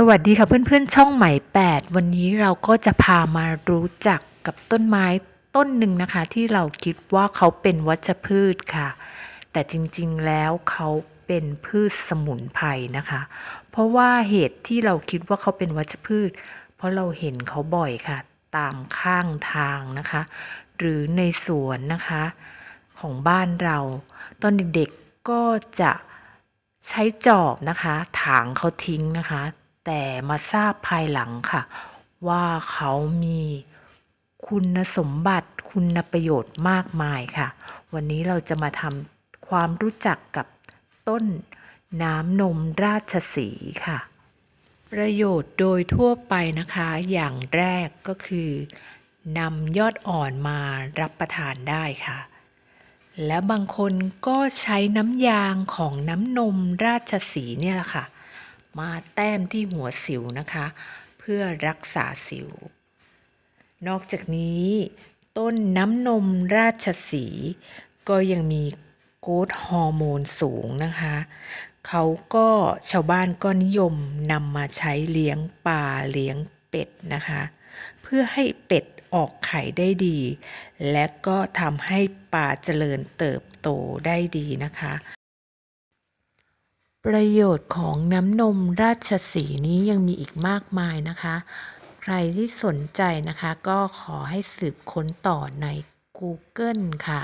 สวัสดีค่ะเพื่อนๆช่องใหม่ 8 วันนี้เราก็จะพามารู้จักกับต้นไม้ต้นหนึ่งนะคะ ที่เราคิดว่าเขาเป็นวัชพืชค่ะ แต่จริงๆแล้วเขาเป็นพืชสมุนไพรนะคะ เพราะว่าเหตุที่เราคิดว่าเขาเป็นวัชพืช เพราะเราเห็นเขาบ่อยค่ะ ตามข้างทางนะคะ หรือในสวนนะคะ ของบ้านเรา ตอนเด็กๆก็จะใช้จอบนะคะ ถางเขาทิ้งนะคะ แต่มาทราบภายหลังค่ะ ว่าเขามีคุณสมบัติคุณประโยชน์มากมายค่ะ วันนี้เราจะมาทำความรู้จักกับต้นน้ำนมราชสีค่ะ ประโยชน์โดยทั่วไปนะคะ อย่างแรกก็คือนำยอดอ่อนมารับประทานได้ค่ะ และบางคนก็ใช้น้ำยางของน้ำนมราชสีเนี่ยแหละค่ะ มาแต้มที่หัวสิวนะคะ เพื่อรักษาสิว นอกจากนี้ ต้นน้ำนมราชสี ก็ยังมีโกรทฮอร์โมนสูงนะคะ เขาก็ชาวบ้านก็นิยมนำมาใช้เลี้ยงปลาเลี้ยงเป็ดนะคะ เพื่อให้เป็ดออกไข่ได้ดี และก็ทำให้ปลาเจริญเติบโตได้ดีนะคะ ประโยชน์ของน้ำนมราชสีนี้ยังมีอีกมากมายนะคะ ใครที่สนใจนะคะ ก็ขอให้สืบค้นต่อใน Google ค่ะ